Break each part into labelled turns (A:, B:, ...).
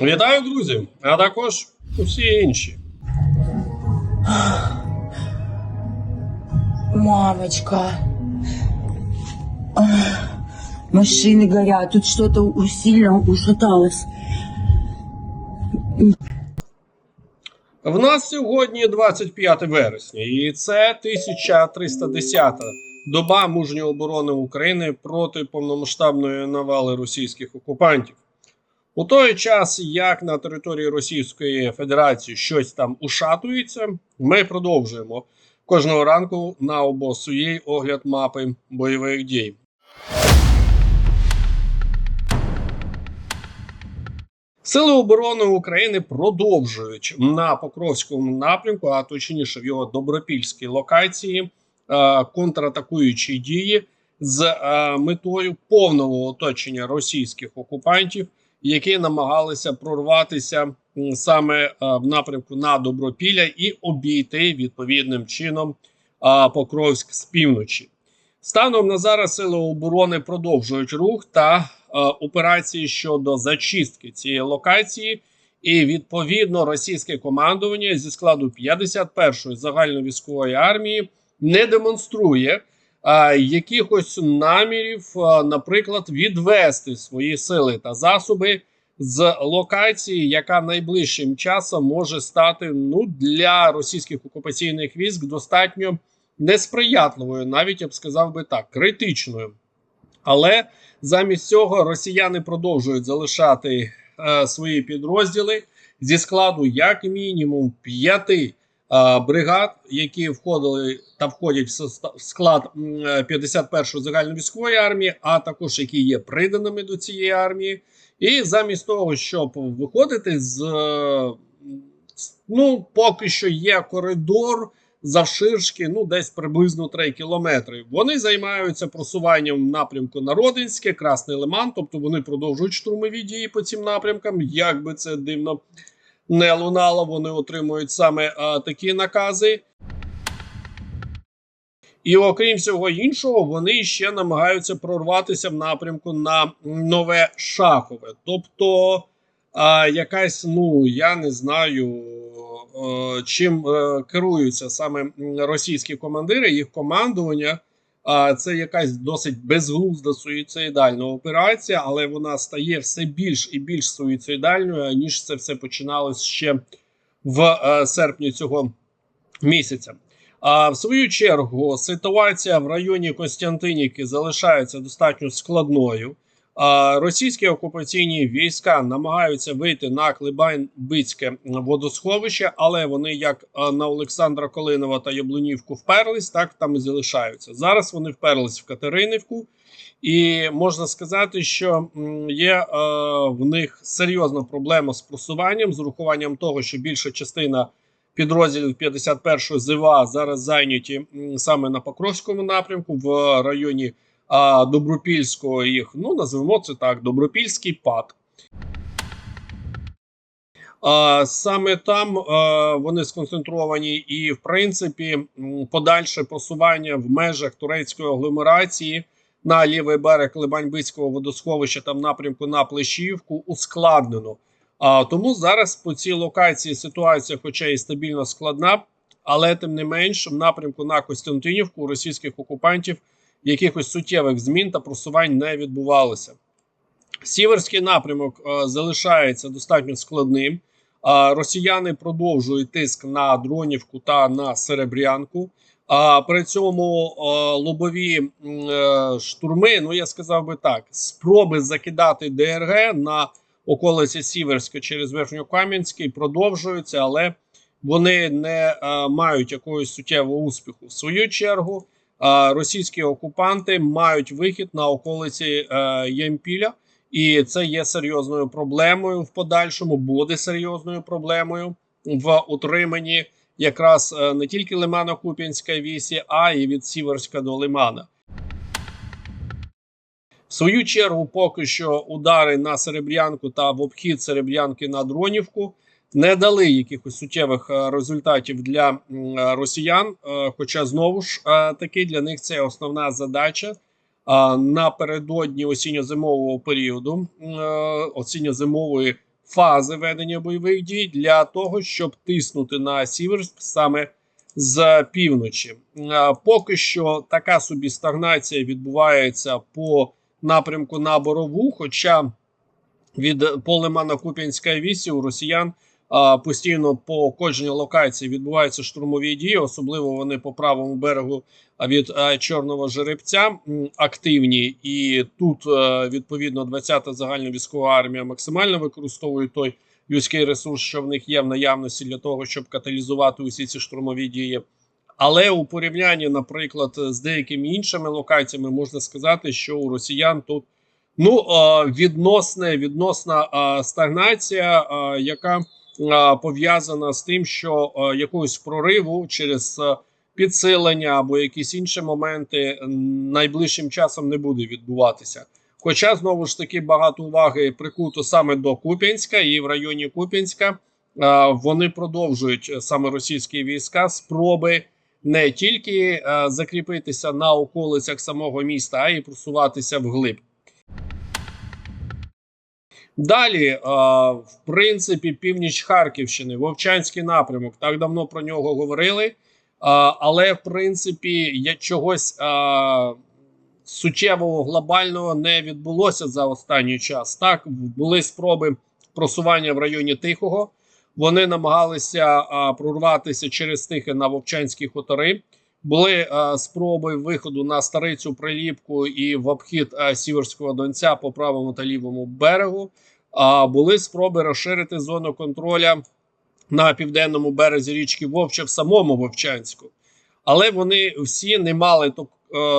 A: Вітаю, друзі! А також усі інші.
B: Мамочка. Ах, Машины горят, тут что-то сильно ушаталось.
A: В нас сьогодні 25 вересня, і це 1310 доба мужньої оборони України проти повномасштабної навали російських окупантів. У той час, як на території Російської Федерації щось там ушатується, ми продовжуємо кожного ранку на обосуїй огляд мапи бойових дій. Сили оборони України продовжують на Покровському напрямку, а точніше в його добропільській локації, е, контратакуючі дії з е, метою повного оточення російських окупантів, які намагалися прорватися саме е, в напрямку на Добропілля і обійти відповідним чином Покровськ з півночі. Станом на зараз сили оборони продовжують рух та е, операції щодо зачистки цієї локації, і відповідно російське командування зі складу 51-ї загальновійськової армії не демонструє якихось намірів, е, наприклад, відвести свої сили та засоби з локації, яка найближчим часом може стати ну для російських окупаційних військ достатньо несприятливою, навіть я б сказав би так, критичною. Але замість цього росіяни продовжують залишати е, свої підрозділи зі складу як мінімум п'яти е, бригад, які входили та входять в склад м, е, 51-ї загальновійськової армії, а також які є приданими до цієї армії. І замість того, щоб виходити з е, ну, поки що є коридор завширшки, ну десь приблизно 3 кілометри. Вони займаються просуванням напрямку на Родинське, Красний Лиман, тобто вони продовжують штурмові дії по цим напрямкам. Як би це дивно не лунало, вони отримують саме а, такі накази. І окрім всього іншого, вони ще намагаються прорватися в напрямку на нове шахове. Тобто, а, якась, ну я не знаю, е, чим е, керуються саме російські командири, їх командування. Це якась досить безглузда суїцидальна операція, але вона стає все більш і більш суїцидальною, ніж це все починалось ще в е, серпні цього місяця. А в свою чергу ситуація в районі Костянтинівки залишається достатньо складною. Російські окупаційні війська намагаються вийти на Клебань-Бицьке водосховище, але вони, як на Олександра Колинова та Яблунівку, вперлись, так там і залишаються. Зараз вони вперлись в Катеринівку, і можна сказати, що є е, в них серйозна проблема з просуванням, з урахуванням того, що більша частина підрозділів 51-го ЗИВА зараз зайняті саме на Покровському напрямку в районі а, Добропільського їх, ну називемо це так, Добропільський ПАД. А, саме там а, вони сконцентровані, і в принципі подальше просування в межах турецької агломерації на лівий берег Либань-Бицького водосховища там напрямку на Плещівку ускладнено. А, тому зараз по цій локації ситуація, хоча і стабільно складна, але тим не менш, в напрямку на Костянтинівку російських окупантів якихось суттєвих змін та просувань не відбувалося. Сіверський напрямок е, залишається достатньо складним. А росіяни продовжують тиск на Дронівку та на Серебрянку. А при цьому е, лобові е, штурми, ну я сказав би так, спроби закидати ДРГ на околиці Сіверська через Верхньокам'янський продовжуються, але вони не е, мають якогось суттєвого успіху. В свою чергу е, російські окупанти мають вихід на околиці е, Ємпіля, і це є серйозною проблемою в подальшому, буде серйозною проблемою в утриманні якраз е, не тільки Лимано-Куп'янська вісі, а й від Сіверська до Лимана. В свою чергу, поки що удари на Серебрянку та в обхід Серебрянки на Дронівку не дали якихось суттєвих е, результатів для е, росіян. Е, Хоча знову ж таки для них це основна задача. Напередодні осінньо-зимового періоду, осінньо-зимової фази ведення бойових дій для того, щоб тиснути на Сіверськ саме з півночі. Поки що така собі стагнація відбувається по напрямку на Борову, хоча від по Лимана-Куп'янська вісі у росіян постійно по кожній локації відбуваються штурмові дії, особливо вони по правому берегу від Чорного жеребця активні. І тут е, відповідно 20-та загальна військова армія максимально використовує той людський ресурс, що в них є в наявності для того, щоб каталізувати усі ці штурмові дії. Але у порівнянні, наприклад, з деякими іншими локаціями можна сказати, що у росіян тут ну е, відносне відносна е, стагнація, яка пов'язана з тим, що е, якогось прориву через е, підсилення або якісь інші моменти найближчим часом не буде відбуватися. Хоча знову ж таки багато уваги прикуто саме до Куп'янська і в районі Куп'янська е, вони продовжують е, саме російські війська спроби не тільки е, закріпитися на околицях самого міста, а й просуватися вглиб. Далі, е, в принципі, північ Харківщини, Вовчанський напрямок. Так давно про нього говорили. Е, але, в принципі, я чогось е, суттєвого глобального не відбулося за останній час. Так, були спроби просування в районі Тихого. Вони намагалися прорватися через Тихе на Вовчанські хутори. Були а, спроби виходу на старицю приліпку і в обхід а, Сіверського Донця по правому та лівому берегу. А, були спроби розширити зону контроля на південному березі річки Вовча в самому Вовчанську. Але вони всі не мали е,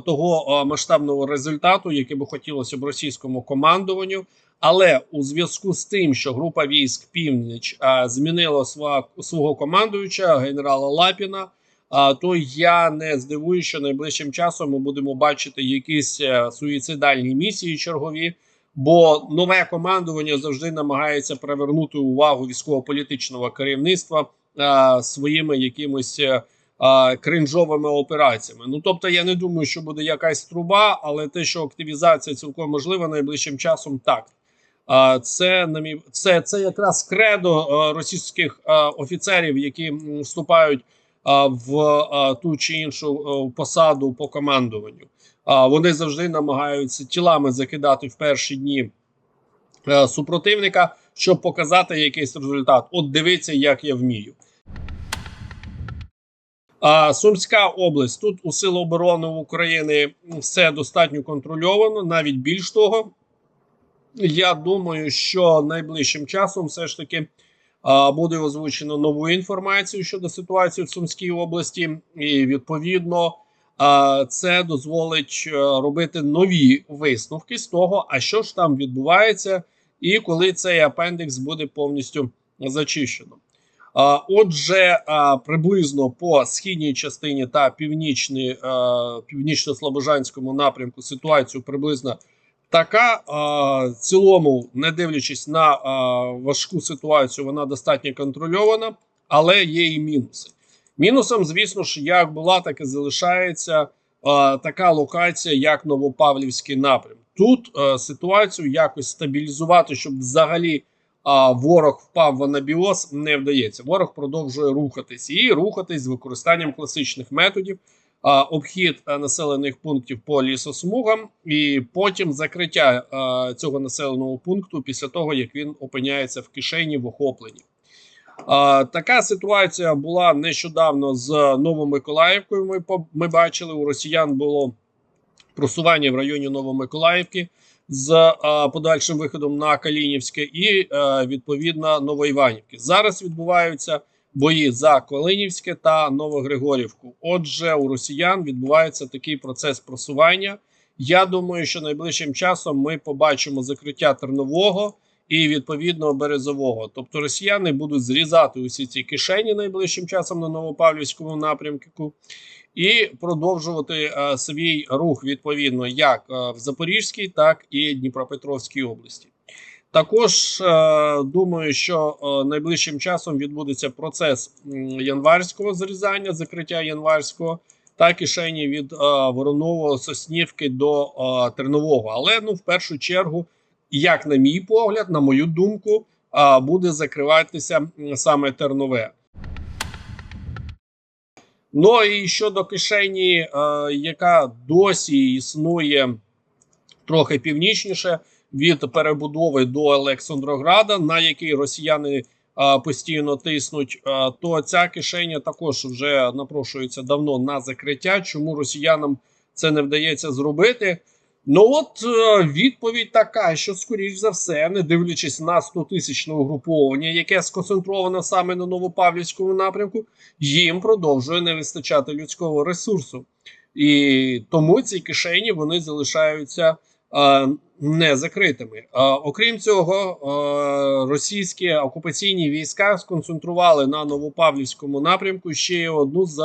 A: того е, масштабного результату, який би хотілося б російському командуванню. Але у зв'язку з тим, що група військ Північ змінила сва, свого командуюча генерала Лапіна, то я не здивуюся, що найближчим часом ми будемо бачити якісь е, суїцидальні місії чергові. Бо нове командування завжди намагається привернути увагу військово-політичного керівництва а, своїми якимось е, а, кринжовими операціями. Ну тобто, я не думаю, що буде якась труба, але те, що активізація цілком можлива найближчим часом, так. А, Це на мій це, це якраз кредо російських а, офіцерів, які вступають в ту чи іншу посаду по командуванню. Вони завжди намагаються тілами закидати в перші дні е, супротивника, щоб показати якийсь результат. От дивіться, як я вмію. Сумська область тут у Сил оборони України все достатньо контрольовано, навіть більш того. Я думаю, що найближчим часом все ж таки буде озвучено нову інформацію щодо ситуації в Сумській області, і відповідно це дозволить е, робити нові висновки з того, а що ж там відбувається, і коли цей апендикс буде повністю зачищено. Отже, приблизно по східній частині та північній, північно-слобожанському напрямку ситуацію приблизно така. В цілому, не дивлячись на важку ситуацію, вона достатньо контрольована, але є і мінуси. Мінусом, звісно ж, як була, так і залишається така локація, як Новопавлівський напрям. Тут ситуацію якось стабілізувати, щоб взагалі ворог впав в анабіоз, не вдається. Ворог продовжує рухатись і рухатись з використанням класичних методів. А, Обхід населених пунктів по лісосмугам, і потім закриття а, цього населеного пункту після того, як він опиняється в кишені в охопленні. Така ситуація була нещодавно з Новомиколаївкою. Ми ми бачили, у росіян було просування в районі Новомиколаївки з подальшим виходом на Калінівське і відповідно Новоіванівки. Зараз відбуваються бої за Калинівське та Новогригорівку. Отже, у росіян відбувається такий процес просування. Я думаю, що найближчим часом ми побачимо закриття Тернового і відповідно березового. Тобто росіяни будуть зрізати усі ці кишені найближчим часом на Новопавлівському напрямку і продовжувати е, свій рух відповідно як е, в Запорізькій, так і Дніпропетровській області. Також е, думаю, що е, найближчим часом відбудеться процес январського зрізання, закриття январського та кишені від е, Воронового Соснівки до Тернового. Але ну в першу чергу, як на мій погляд, на мою думку, буде закриватися саме Тернове. Ну і щодо кишені, яка досі існує трохи північніше від перебудови до Олександрограда, на який росіяни е, постійно тиснуть, е, то ця кишеня також вже напрошується давно на закриття. Чому росіянам це не вдається зробити? Ну от е, відповідь така, що скоріш за все, не дивлячись на 100 тисячне угруповання, яке сконцентроване саме на Новопавлівському напрямку, їм продовжує не вистачати людського ресурсу. І тому ці кишені вони залишаються не закритими. Е, окрім цього, е, російські окупаційні війська сконцентрували на Новопавлівському напрямку ще одну з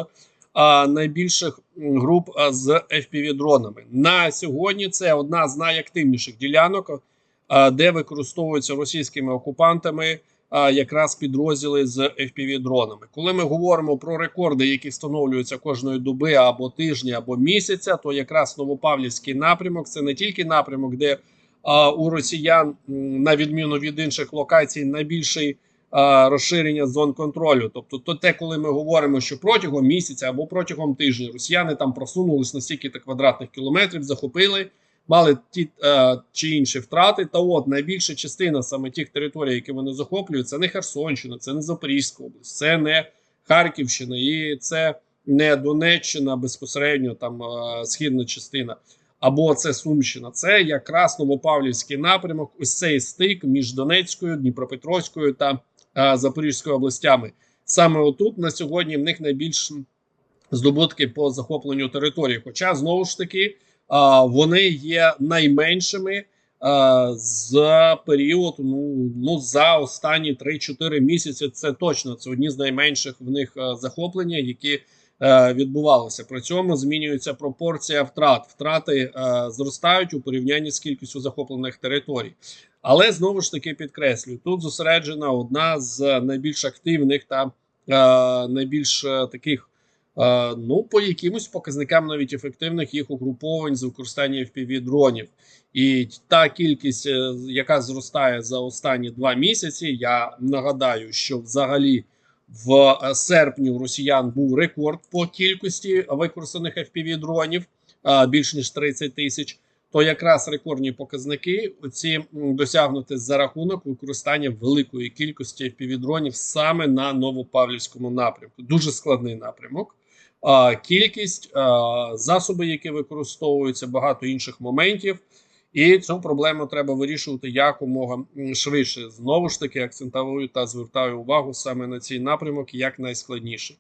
A: е, найбільших груп е, з FPV-дронами. На сьогодні це одна з найактивніших ділянок, е, де використовуються російськими окупантами якраз підрозділи з FPV-дронами. Коли ми говоримо про рекорди, які встановлюються кожної доби або тижня, або місяця, то якраз Новопавлівський напрямок це не тільки напрямок, де у росіян, на відміну від інших локацій, найбільший розширення зон контролю. Тобто, то те, коли ми говоримо, що протягом місяця або протягом тижня росіяни там просунулись на стільки квадратних кілометрів, захопили мали ті е, чи інші втрати. Та от найбільша частина саме тих територій, які вони захоплюють, це не Херсонщина, це не Запорізька область, це не Харківщина, і це не Донеччина безпосередньо, там е, східна частина. Або це Сумщина, це якраз Новопавлівський напрямок. Ось цей стик між Донецькою, Дніпропетровською та е, Запорізькою областями. Саме отут на сьогодні в них найбільш здобутки по захопленню території. Хоча знову ж таки вони є найменшими а, за період. Ну ну за останні 3-4 місяці. Це точно це одні з найменших в них захоплення, які е, відбувалися. При цьому змінюється пропорція втрат. Втрати е, зростають у порівнянні з кількістю захоплених територій. Але знову ж таки підкреслюю, тут зосереджена одна з найбільш активних та е, найбільш е, таких. Е, ну, по якимось показникам навіть ефективних їх угруповань з використання FPV дронів. І та кількість, е, яка зростає за останні два місяці, я нагадаю, що взагалі в е, серпні у росіян був рекорд по кількості використаних FPV дронів більш ніж 30 тисяч. То якраз рекордні показники оці м, досягнути за рахунок використання великої кількості FPV дронів саме на Новопавлівському напрямку. Дуже складний напрямок. Кількість засоби, які використовуються, багато інших моментів. І цю проблему треба вирішувати якомога швидше. Знову ж таки, акцентую та звертаю увагу саме на цей напрямок як найскладніший.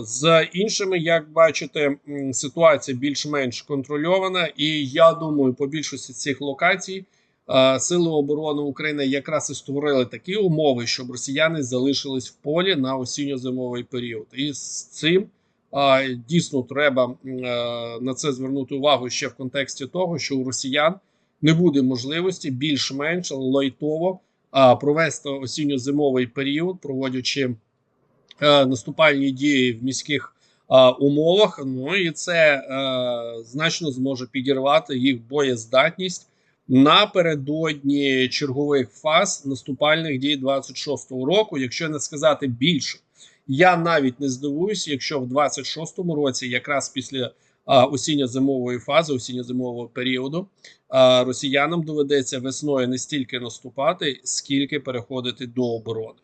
A: З іншими, як бачите, ситуація більш-менш контрольована, і я думаю, по більшості цих локацій Сили оборони України якраз і створили такі умови, щоб росіяни залишились в полі на осінньо-зимовий період. І з цим дійсно треба е, на це звернути увагу ще в контексті того, що у росіян не буде можливості більш-менш лайтово провести осінньо-зимовий період, проводячи е, наступальні дії в міських умовах. Ну і це е, значно зможе підірвати їх боєздатність напередодні чергових фаз наступальних дій 26-го року, якщо не сказати більше. Я навіть не здивуюся, якщо в 26-му році, якраз після осінньо-зимової фази, осінньо-зимового періоду, а, росіянам доведеться весною не стільки наступати, скільки переходити до оборони.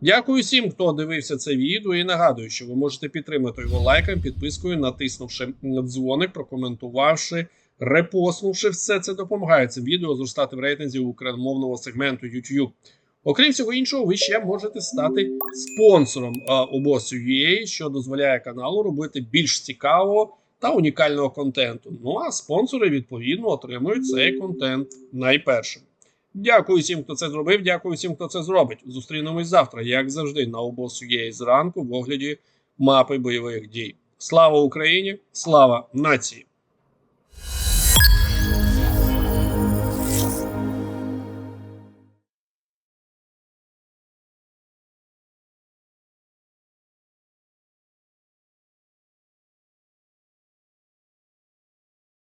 A: Дякую всім, хто дивився це відео, і нагадую, що ви можете підтримати його лайком, підпискою, натиснувши дзвоник, прокоментувавши, репостнувши все це допомагає цим відео зростати в рейтинзі україномовного сегменту YouTube. Окрім всього іншого, ви ще можете стати спонсором UA, що дозволяє каналу робити більш цікавого та унікального контенту. Ну а спонсори відповідно отримують цей контент найпершим. Дякую всім, хто це зробив. Дякую всім, хто це зробить. Зустрінемось завтра, як завжди, на UA зранку в огляді мапи бойових дій. Слава Україні! Слава нації!